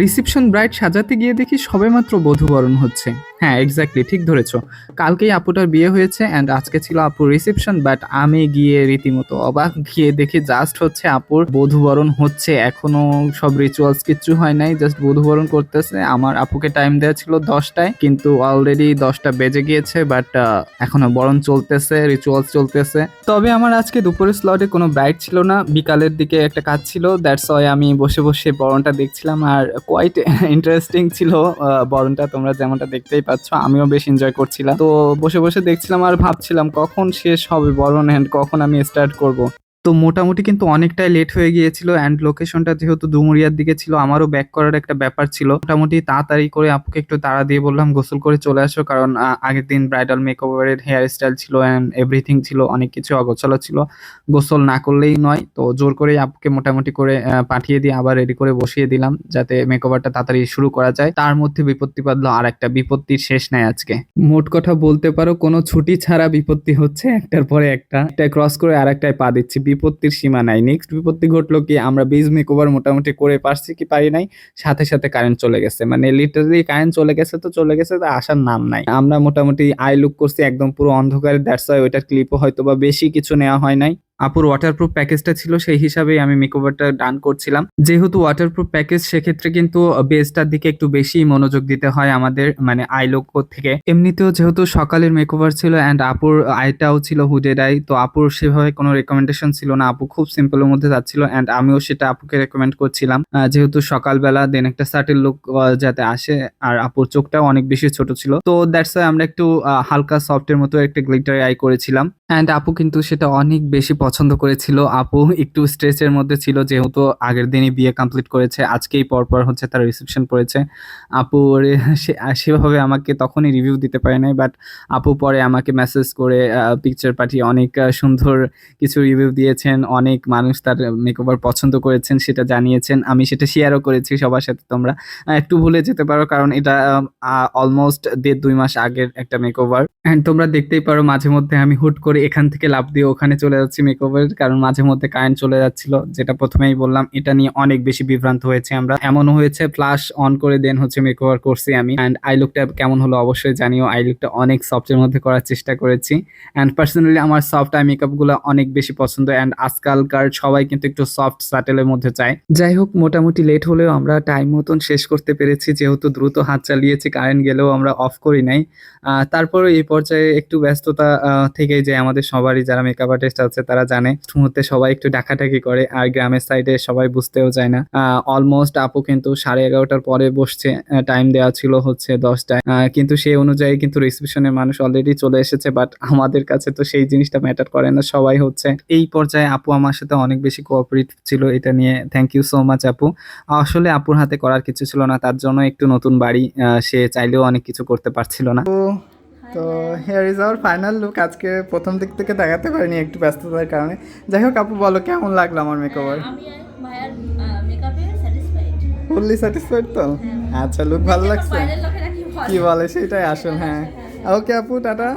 Reception bright সাজাতে গিয়ে দেখি সবেমাত্র বধুবরণ হচ্ছে। হ্যাঁ এক্স্যাক্টলি ঠিক ধরেছো। কালকেই আপুটার বিয়ে হয়েছে অ্যান্ড আজকে ছিল আপুর রিসেপশন বাট আমি গিয়ে রীতিমতো অবাক, গিয়ে দেখি জাস্ট হচ্ছে আপুর বধুবরণ হচ্ছে। এখনও সব রিচুয়ালস কিচ্ছু হয় নাই জাস্ট বধূবরণ করতেছে। আমার আপুকে টাইম দেওয়া ছিল দশটায়, কিন্তু অলরেডি দশটা বেজে গিয়েছে বাট এখনও বরণ চলতেছে রিচুয়ালস চলতেছে। তবে আমার আজকে দুপুরের স্লটে কোনো ব্রাইড ছিল না। বিকালের দিকে একটা কাজ ছিল দ্যাটস ওয়াই আমি বসে বসে বরণটা দেখছিলাম। আর কোয়াইট ইন্টারেস্টিং ছিল বরণটা, তোমরা যেমনটা দেখতেই আমিও বেশ এনজয় করছিলাম। তো বসে বসে দেখছিলাম আর ভাবছিলাম কখন শেষ হবে বরণ হ্যান্ড কখন আমি স্টার্ট করব। তো মোটামুটি কিন্তু অনেকটাই লেট হয়ে গিয়েছিল অ্যান্ড লোকেশনটা যেহেতু ডুমুরিয়ার দিকে ছিল, আমারও ব্যাক করার একটা ব্যাপার ছিল। মোটামুটি তাড়াতাড়ি করে আপুকে একটু তাড়া দিয়ে বললাম, গোসল করে চলে আসো, কারণ আগের দিন ব্রাইডাল মেকওভারের হেয়ার স্টাইল ছিল অ্যান্ড এভরিথিং ছিল, অনেক কিছু অগোছালো ছিল। গোসল না করলেই নয়, তো জোর করে আপুকে মোটামুটি করে পাঠিয়ে দিয়ে আবার রেডি করে বসিয়ে দিলাম, যাতে মেকওভারটা তাড়াতাড়ি শুরু করা যায়। তার মধ্যে বিপত্তি বাঁধলো আর একটা বিপত্তির শেষ নাই আজকে। মোট কথা বলতে পারো, কোনো ছুটি ছাড়া বিপত্তি হচ্ছে, একটার পরে একটা। একটা ক্রস করে আর একটায় পা দিচ্ছি বিপত্তির সীমা নাই। নেক্সট বিপত্তি ঘটলো কি, আমরা বেজ মেকওভার মোটামুটি করে পারছি কি পারি নাই, সাথে সাথে কারেন্ট চলে গেছে। মানে লিটারালি কারেন্ট চলে গেছে তো চলে গেছে, তো আসার নাম নাই। আমরা মোটামুটি আই লুক করছি, একদম পুরো অন্ধকারে দ্যাটস ওইটার ক্লিপও হয়তো বা বেশি কিছু নেওয়া হয় নাই। আপুর ওয়াটারপ্রুফ প্যাকেজটা ছিল, সেই হিসাবেই আমি মেকওভারটা ডান করছিলাম। যেহেতু ওয়াটারপ্রুফ প্যাকেজ সেক্ষেত্রে কিন্তু বেসটার দিকে একটু বেশি মনোযোগ দিতে হয় আমাদের মানে আই লোক থেকে। এমনিতেও যেহেতু সকালের মেকওভার ছিল অ্যান্ড আপুর আইটাও ছিল হুডেড আই তো আপুর সেভাবে কোনো রেকমেন্ডেশন ছিল না। আপু খুব সিম্পলের মধ্যে যাচ্ছিল অ্যান্ড আমিও সেটা আপুকে রেকমেন্ড করছিলাম। যেহেতু সকালবেলা দেন একটা সার্টেল লুক যাতে আসে, আর আপুর চোখটাও অনেক বেশি ছোট ছিল। তো দ্যাটস আমরা একটু হালকা সফটের মতো একটা গ্লিটার আই করেছিলাম। অ্যান্ড আপু কিন্তু সেটা অনেক বেশি পছন্দ করেছিল। আপু একটু স্ট্রেসের মধ্যে ছিল, যেহেতু আগের দিনই বিয়ে কমপ্লিট করেছে, আজকেই পরপর হচ্ছে তার রিসেপশন পড়েছে। আপু সেভাবে আমাকে তখনই রিভিউ দিতে পারে নাই বাট আপু পরে আমাকে মেসেজ করে পিকচার পাঠিয়ে অনেক সুন্দর কিছু রিভিউ দিয়েছেন, অনেক মানুষ তার মেকওভার পছন্দ করেছেন, সেটা জানিয়েছেন। আমি সেটা শেয়ারও করেছি সবার সাথে তোমরা। একটু ভুলে যেতে পারো, কারণ এটা অলমোস্ট দেড়, দুই মাস আগের একটা মেকওভার অ্যান্ড তোমরা দেখতেই পারো, মাঝে মধ্যে আমি হুট করে এখান থেকে লাভ দিয়ে ওখানে চলে যাচ্ছি মেকওভার কারণ মাঝে মধ্যে কারেন্ট চলে যাচ্ছিল, যেটা প্রথমেই বললাম, এটা নিয়ে অনেক বেশি বিভ্রান্ত হয়েছে আমরা। এমন হয়েছে ফ্লাশ অন করে দেন হচ্ছে মেকওভার করছি আমি। অ্যান্ড আই লুকটা কেমন হলো অবশ্যই জানিও। আই লুকটা অনেক সফটের মধ্যে করার চেষ্টা করেছি। অ্যান্ড পার্সোনালি আমার সফট আই মেকআপগুলো অনেক বেশি পছন্দ। অ্যান্ড আজকালকার সবাই কিন্তু একটু সফট স্যাটেলের মধ্যে চায়। যাই হোক, মোটামুটি লেট হলেও আমরা টাইম মতন শেষ করতে পেরেছি। যেহেতু দ্রুত হাত চালিয়েছি কারেন্ট গেলেও আমরা অফ করি নাই। তারপরে এই পর্যায়ে একটু ব্যস্ততা থেকেই যায় আমাদের সবারই যারা মেকআপ আর্টিস্ট আছে, তারা জানে মুহূর্তে সবাই একটু ডাকাডাকি করে আর গ্রামের সাইডে সবাই বুঝতেও যায় না। অলমোস্ট আপু কিন্তু সাড়ে এগারোটার পরে বসছে টাইম দেওয়া ছিল হচ্ছে দশটায়। কিন্তু সেই অনুযায়ী কিন্তু রিসেপশনের মানুষ অলরেডি চলে এসেছে বাট আমাদের কাছে তো সেই জিনিসটা ম্যাটার করে না, সবাই হচ্ছে। এই পর্যায়ে আপু আমার সাথে অনেক বেশি কোঅপারেট ছিল, এটা নিয়ে থ্যাংক ইউ সো মাচ আপু। আসলে আপুর হাতে করার কিছু ছিল না, তার জন্য একটু নতুন বাড়ি সে চাইলেও অনেক কিছু করতে পারছিল না। তো here is our final look আজকে প্রথম দিক থেকে দেখাতে পারিনি একটু ব্যস্ততার কারণে। যাই হোক আপু বলো কেমন লাগল আমার মেকওভার ফুললি স্যাটিসফাইড তো? আচ্ছা লুক ভালো লাগছে? কি বলে? সেটাই আসল হ্যাঁ। ওকে আপু টাটা।